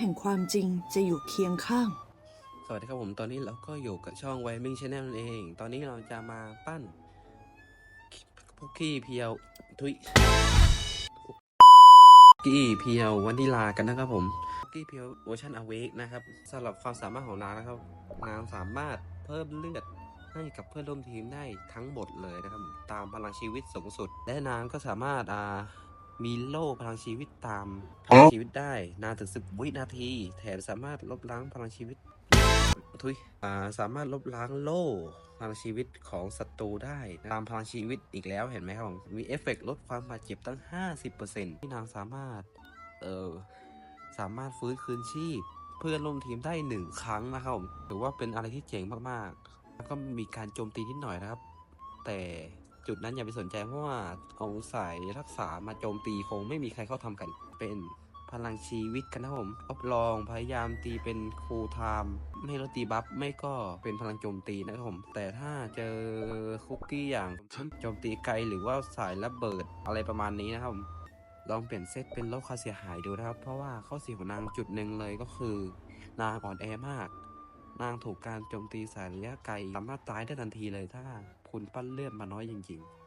แห่งความจริงจะอยู่เคียงข้าง สวัสดีครับผมตอนนี้เราก็อยู่กับช่องไวมิงชาแนลนั่นเอง ตอนนี้เราจะมาปั้นพวกกี้เพียวทุยกี้เพียววันที่ลากันนะครับผมกี้เพียวเวอร์ชันอเวกนะครับสำหรับความสามารถของนางนะครับนางสามารถเพิ่มเลือดให้กับเพื่อนร่วมทีมได้ทั้งหมดเลยนะครับ ตามพลังชีวิตสูงสุด และนางก็สามารถอ่า มีโล่พลังชีวิตตามพลังชีวิตได้ นานถึงสิบวินาที แถมสามารถลบล้างพลังชีวิตทุยอ่าสามารถลบล้างโล่พลังชีวิตของศัตรูได้ ตามพลังชีวิตอีกแล้วเห็นไหมครับผมมีเอฟเฟกต์ลดความบาดเจ็บตั้ง 50%ที่นางสามารถเออสามารถฟื้นคืนชีพ เพื่อนร่วมทีมได้หนึ่งครั้งนะครับผมถือว่าเป็นอะไรที่เจ๋งมากๆ แล้วก็มีการโจมตีนิดหน่อยนะครับ แต่ จุดนั้นอย่าไปสนใจเพราะว่าเอาสายรักษามาโจมตีคงไม่มีใครเข้าทำกันเป็นพลังชีวิตกันนะผมรับรองพยายามตีเป็นคูลไทม์ไม่ลดตีบัฟไม่ก็เป็นพลังโจมตีนะครับผม แต่ถ้าเจอคุกกี้อย่างโจมตีไกลหรือว่าสายระเบิดอะไรประมาณนี้นะครับผมลองเปลี่ยนเซตเป็นลดค่าเสียหายดูนะครับ เพราะว่าข้อเสียของนางจุดหนึ่งเลยก็คือนางอ่อนแอมาก นางถูกการโจมตีสายระยะไกลสามารถตายได้ทันทีเลยถ้า คุณปั้นเลือดมาน้อยจริงๆ